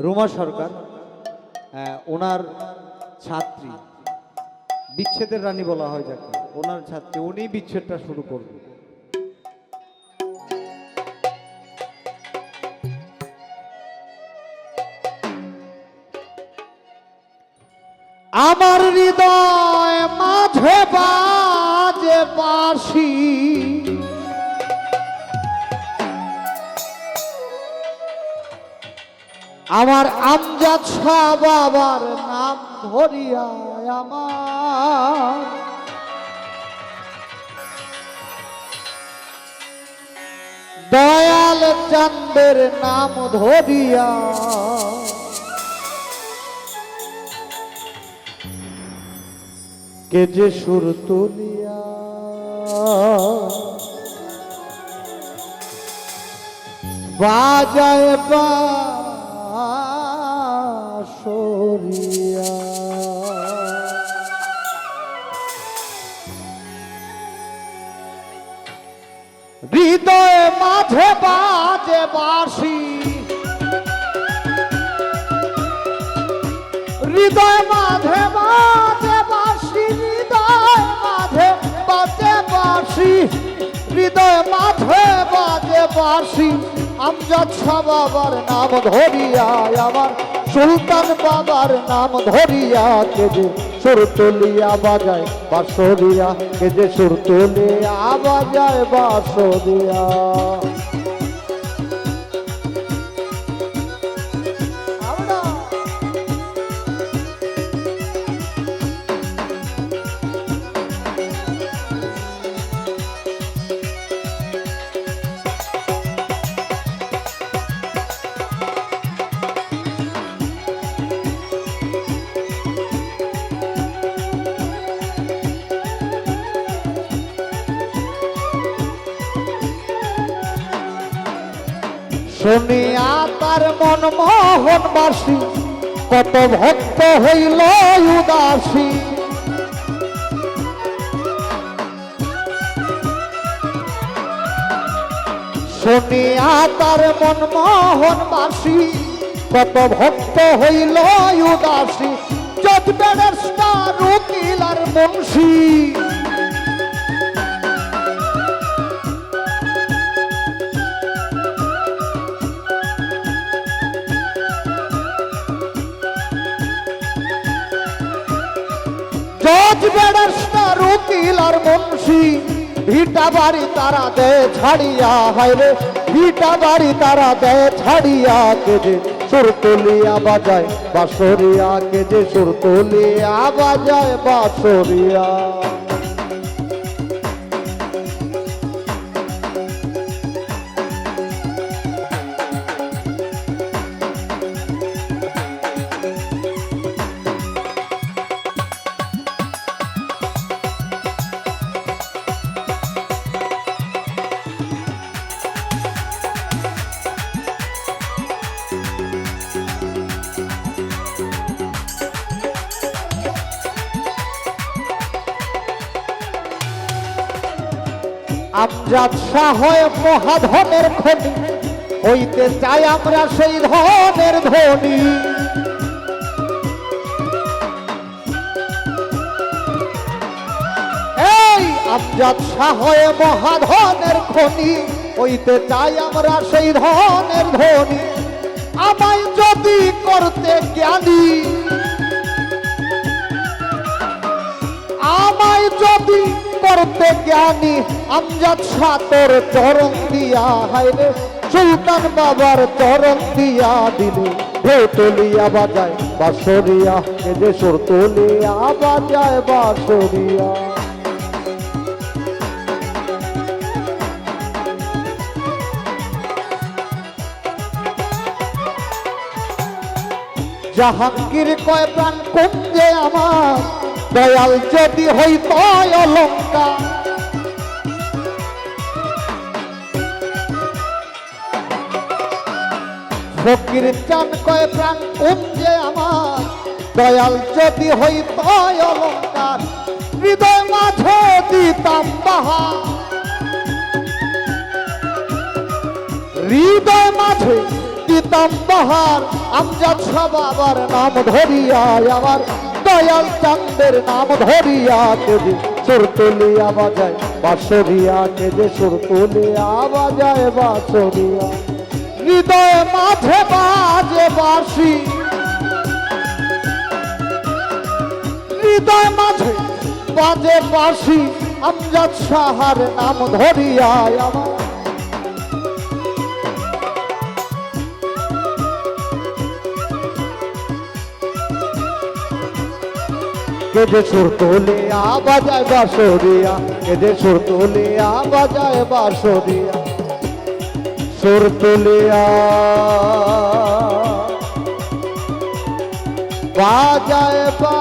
রুমা সরকার আহ, ওনার ছাত্রী বিচ্ছেদের রানী বলা হয় যাকে ওনার ছাত্রী উনি বিচ্ছেদটা শুরু করবে। আমার হৃদয় মাঝে বাজে বাসি আমার আমজাদ বাবার নাম ধরিয়া আমার। দয়াল চান্দের নাম ধরিয়া কে যে সুর তুলিয়া বাজায় বাঁশরিয়া হৃদয়ে মাঝে বাজে বাসি হৃদয় মাঝে বাজে বাসি হৃদয় মাঝে বাজে বাসি হৃদয় মাঝে বাজে বাসি আমজাদ শাহ নাম ধরিয়া, আমার সুলতান বাবার নাম ধরিয়া কে যে সুর তুলিয়া বাজায় বাঁশরিয়া এ যে সুর তুলিয়া বাজায় বাঁশরিয়া শুনিয়া তার মন মোহন বাসি। কত ভক্ত হইল উদাসী। শুনিয়া তার মন মোহন বাসি। কত ভক্ত হইল উদাসী। জজ ব্যারিস্টার উকিল আর মুন্সী। জজ ব্যারিস্টার উকিল আর মুন্সি। ভিটা বাড়ি তারা দে ছাড়িয়া হাইরে ভিটা বাড়ি তারা দে ছাড়িয়া কে যে সুর তুলিয়া বাজায় বাসরিয়া যে সুর তুলিয়া বাজায়, বাঁশরিয়া। আমজাদ শাহ হয় মহাধনের খনি। হইতে চাই আমরা সেই ধনের ধনী। এই আমজাদ শাহ হয় মহাধনের খনি। হইতে চাই আমরা সেই ধনের ধনী। আমায় যদি করতে জ্ঞানী করতে জ্ঞানী আমজাদ সাতর চরণ দিয়া হাইরে সুলতান বাবার চরণ দিয়া দিলে। ঢেউ তুলিয়া বাজায় বাঁশরিয়া যে সুর তুলিয়া বাজায় বাঁশরিয়া। জাহাঙ্গীর কয় প্রাণ কুঞ্জে আমার দয়াল যদি হইত অলঙ্কার। ফকির চান কয় প্রাণ কুঞ্জে আমার। দয়াল যদি হইত অলঙ্কার, হৃদয় মাঝে দিতাম বাহা হৃদয় মাঝে দিতাম বাহার, আমজাদ শাহ বাবার নাম ধরিয়া আমার। দয়াল চান্দের নাম ধরিয়া কে যে সুর তুলিয়া বাজায়, বাঁশরিয়া কে যে সুর তুলিয়া বাজায়, বাঁশরিয়া। হৃদয়ে মাঝে বাজে বাঁশি। হৃদয় মাঝে বাজে বাঁশি। আমজাদ শাহার নাম ধরিয়া আমার। কেদে সুর তোলিয়া বাজায় বাসরিয়া এদের সুর তোলিয়া বাজায় বাসরিয়া সুর তুলিয়া। বাজায় বা